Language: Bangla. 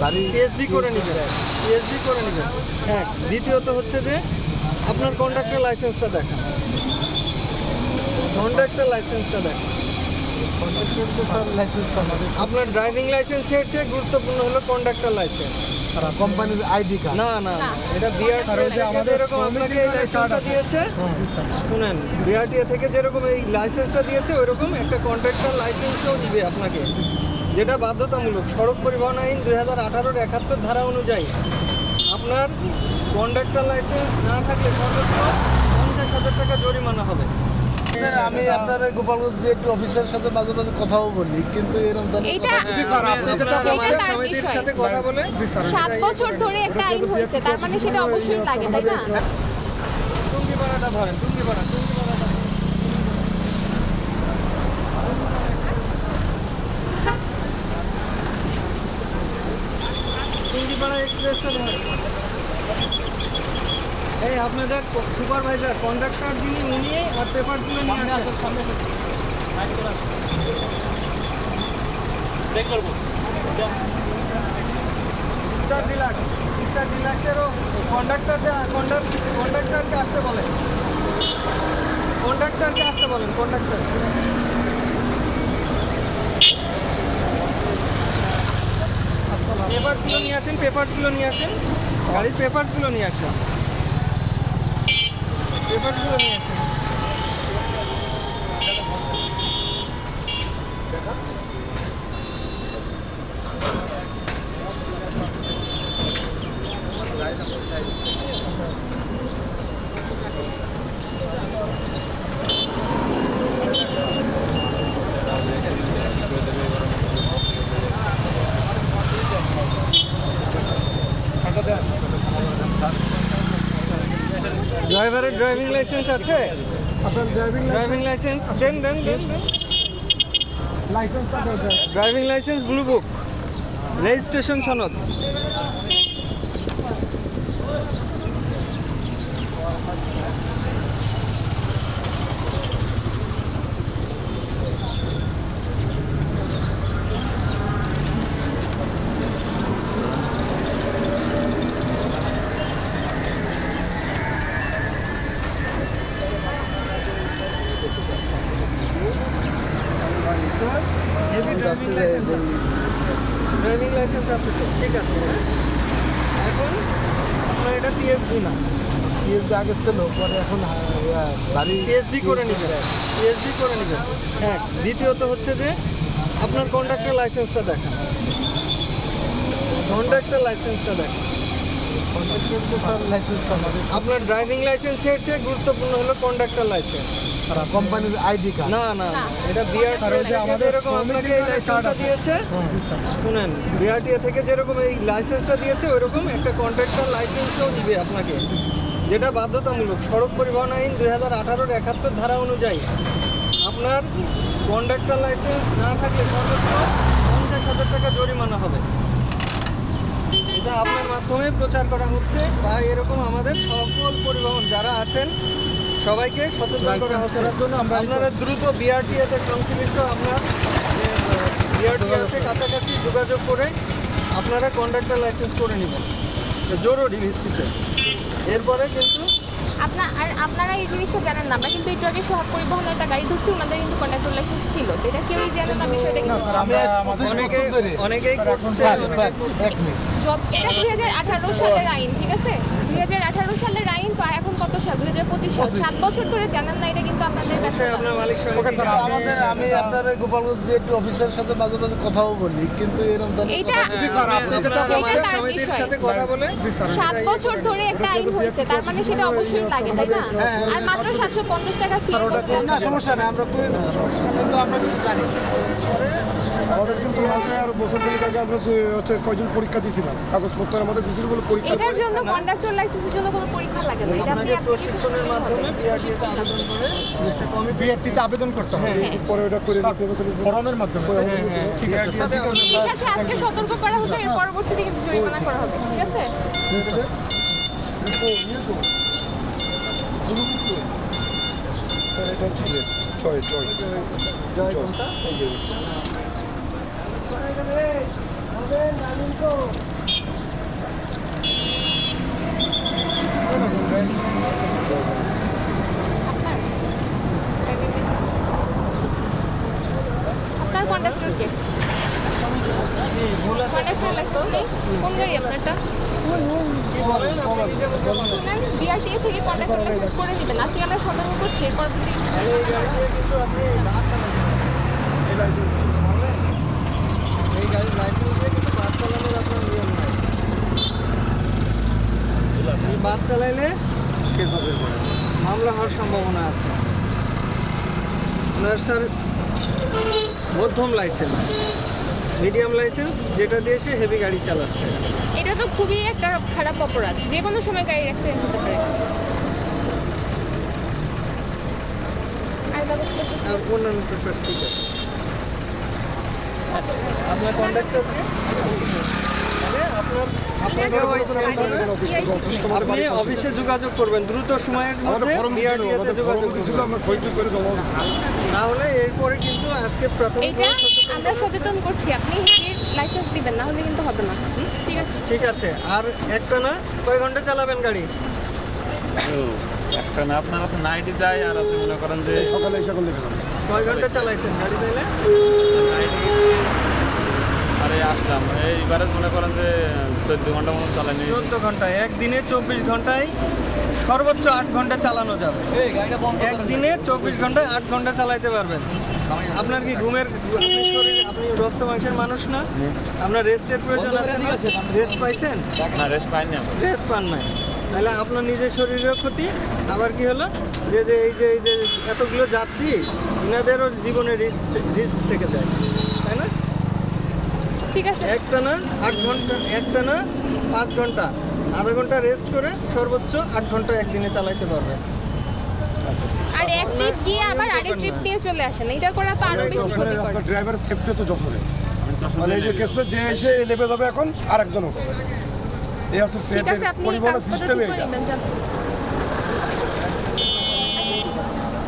বাড়ি পিএসবি করে নেবেন। পিএসবি করে নেবেন। এক। দ্বিতীয়ত হচ্ছে যে আপনার কন্ডাক্টর লাইসেন্সটা দেখান। কন্ডাক্টর লাইসেন্সটা দেখান। আমাদের। আপনার ড্রাইভিং লাইসেন্সের চেয়ে গুরুত্বপূর্ণ হলো কন্ডাক্টর লাইসেন্স কোম্পানির আইডি কার্ড না না এটা বিআরটি থেকে যেরকম আপনাকে এই লাইসেন্সটা দিয়েছে স্যার শুনেন বিআরটিএ থেকে যেরকম এই লাইসেন্সটা দিয়েছে ওইরকম একটা কন্ট্রাক্টর লাইসেন্সও দিবে আপনাকে। যেটা বাধ্যতামূলক। সড়ক পরিবহন আইন দুই হাজার আঠারোর একাত্তর ধারা অনুযায়ী আপনার কন্ডাক্টর লাইসেন্স না থাকলে সর্বোচ্চ পঞ্চাশ হাজার টাকা জরিমানা হবে। আমি আপনার গোপালগঞ্জ বিএডটি অফিসের সাথে মাঝে মাঝে কথাও বলি কিন্তু এরকম সমিতির সাথে কথা বলে সাত বছর ধরে একটা আইন হয়েছে তার মানে সেটা অবশ্যই লাগে তাই না? টুঙ্গি পাড়াটা ধরেন টুঙ্গি এই আপনাদের সুপারভাইজার কন্ডাক্টর যিনি উনি আর পেপারগুলো নিয়ে আসেন মিস্টার ডিলাক্স মিস্টার ডিলাক্সেরও কন্ডাক্টরকে কন্ডাক্টরকে আসতে বলেন। কন্ডাক্টরকে আসতে বলেন কন্ডাক্টর পেপারসগুলো নিয়ে আসেন পেপারসগুলো নিয়ে আসেন। গাড়ির পেপারসগুলো নিয়ে আসেন। পেপারসগুলো নিয়ে আসেন। ড্রাইভারের ড্রাইভিং লাইসেন্স আছে? আপনার ড্রাইভিং ড্রাইভিং লাইসেন্স দেন দেন দেন লাইসেন্সটা driving license blue book registration সনদ হেভি ড্রাইভিং লাইসেন্স আছে তো ঠিক আছে হ্যাঁ? এখন আপনার এটা পিএসবি না। পিএসবি আগে ছিল পরে এখন বাড়ি পিএসবি করে নেবেন। পিএসবি করে নেবেন। এক দ্বিতীয়ত হচ্ছে যে আপনার কন্ডাক্টর লাইসেন্সটা দেখান। কন্ডাক্টর লাইসেন্সটা আমাদের। আপনার ড্রাইভিং লাইসেন্সের চেয়ে গুরুত্বপূর্ণ হলো কন্ডাক্টর লাইসেন্স সারা কোম্পানির আইডি কার্ড না না না, এটা বিআরটি যে থেকে আমাদের যেরকম আপনাকে এই লাইসেন্সটা দিয়েছে শুনেন বিআরটিএ থেকে যেরকম এই লাইসেন্সটা দিয়েছে ওইরকম একটা কন্ট্রাক্টর লাইসেন্সও দিবে আপনাকে। যেটা বাধ্যতামূলক সড়ক পরিবহন আইন দুই হাজার আঠারোর একাত্তর ধারা অনুযায়ী আপনার কন্ডাক্টর লাইসেন্স না থাকলে সর্বোচ্চ পঞ্চাশ হাজার টাকা জরিমানা হবে। এটা আপনার মাধ্যমে প্রচার করা হচ্ছে বা এরকম আমাদের সকল পরিবহন যারা আছেন সবাইকে সচেতন করা হচ্ছে করার জন্য আমরা- আপনারা দ্রুত বিআরটিএতে সংশ্লিষ্ট আপনার বিআরটি আছে কাছাকাছি যোগাযোগ করে আপনারা কন্ডাক্টর লাইসেন্স করে নেবেন। জরুরি ভিত্তিতে। এরপরে কিন্তু আপনার আর আপনারা এই জিনিসটা জানেন না আমরা কিন্তু একটু আগে সহ পরিবহনের একটা গাড়ি ধরছি ওনাদের কিন্তু কন্ডাক্টর লাইসেন্স ছিল। তো এটা কেউই জানে না বিষয়টা কিন্তু। আমরা অনেকেই করছে স্যার অনেকে স্যার করছে। এক মিনিট এটা দুই হাজার আঠারো সালের আইন ঠিক আছে? দুই হাজার আঠারো সালের আইন তো এখন কত সাল? দুই হাজার পঁচিশ সাল। সাত বছর ধরে জানেন না এটা কিন্তু আপনাদের আমাদের আমি আপনার গোপালগঞ্জ বিএডটি অফিসের সাথে মাঝে মাঝে কথাও বলি কিন্তু এরকম ধরনের এইটা জি স্যার আপনি যেটা সেটা মালিক তার সমিতির বিষয়। সাথে কথা বলে জি সাত বছর ধরে একটা আইন হয়েছে তার মানে সেটা অবশ্যই লাগে তাই না? আর মাত্র সাতশো পঞ্চাশ টাকা ফি ওটা না সমস্যা নেই আমরা করে নেই, কিন্তু আমরা কিন্তু জানি। আমাদের কিন্তু মাঝে আর বছর আগে আমরা হচ্ছে কয়জন পরীক্ষা দিয়েছিলাম? কাগজপত্র আমাদের দিয়েছিল বলে পরীক্ষা এটার জন্য কন্ডাক্টর লাইসেন্সের জন্য কোনো পরীক্ষা লাগে না। এটা আপনি প্রশিক্ষণের মাধ্যমে হবে। আবেদন করে বিআরটিতে আবেদন করতে হবে। পরে ওটা করে দিতে হবে তাহলে মাধ্যমে। হ্যাঁ হ্যাঁ। ঠিক আছে ঠিক আছে আজকে সতর্ক করা হলো এর পরবর্তীতে কিন্তু জরিমানা করা হবে ঠিক আছে? স্যার এটা হচ্ছে ছয় ছয় জয়। কোনটা? এই যে। আপনার কন্ডাক্টর কে? কন্ডাক্টর লাইসেন্স নেই। কোন গাড়ি আপনারটা? শুনেন থেকে কন্ডাক্টর লাইসেন্স করে নেবেন আজকে আমরা সতর্ক করছি, এরপর যদি এই গাড়ির লাইসেন্স দিয়ে কিন্তু বাস চালানোর আপনার বাস চালাইলে কেস হবে। মামলা হওয়ার সম্ভাবনা আছে। আপনার স্যার মধ্যম লাইসেন্স মিডিয়াম লাইসেন্স যেটা দিয়ে সে হেভি গাড়ি চালাচ্ছে। এটা তো খুবই একটা খারাপ অপরাধ। যে কোনো সময় গাড়ির অ্যাক্সিডেন্ট হতে পারে। অন্যান্য পেপার ঠিক আছে। আপনার কন্ডাক্টরকে আপনার আপনাকে ওই same ভাবে আপনি অফিসে যোগাযোগ করবেন দ্রুত সময়ের মধ্যে ফর্ম দিছিল BRTA তে আমাদের যোগাযোগ করে না হলে এরপরে কিন্তু আজকে প্রাথমিক এটা আমরা সচেতন করছি আপনি লাইসেন্স দিবেন না হলে কিন্তু হবে না ঠিক আছে ঠিক আছে আর একটা না কয় ঘণ্টা চালাবেন গাড়ি একটা না আপনারা তো নাইটে যায় আর আছে মনে করেন যে সকালে দেবেন কয় ঘণ্টা চালাইছেন গাড়ি চাইলে আসলাম এইবারে মনে করেন যে চোদ্দ ঘণ্টা মতো চালানি চোদ্দ ঘন্টায় একদিনে চব্বিশ ঘন্টায় সর্বোচ্চ আট ঘণ্টা চালানো যাবে। একদিনে চব্বিশ ঘন্টায় আট ঘণ্টা চালাইতে পারবেন। আপনার কি ঘুমের আপনি রক্ত মাংসের মানুষ না? আপনার রেস্টের প্রয়োজন আছে না? রেস্ট পাইছেন? না রেস্ট পাইনি রেস্ট পান নাই। তাহলে আপনার নিজের শরীরের ক্ষতি। আবার কি হলো? যে যে এই যে এই যে এতগুলো যাত্রী এনাদেরও জীবনে রিস্ক থেকে যায়। ঠিক আছে। একটা না আট ঘণ্টা একটা না পাঁচ ঘণ্টা। আধা ঘণ্টা রেস্ট করে সর্বোচ্চ আট ঘণ্টা একদিনে চালাইতে পারবে। আর এক ট্রিপ গিয়ে আবার আরেক ট্রিপ নিয়ে চলে আসেন এটা করা তো আরও বেশি ক্ষতিকর। আপনার ড্রাইভার সেফটি তো যশোরে। মানে এই যে কেসে যে এসে নেমে যাবে এখন আর একজন হবে এই হচ্ছে সেফটি আপনি পরিবহনের সিস্টেম এটা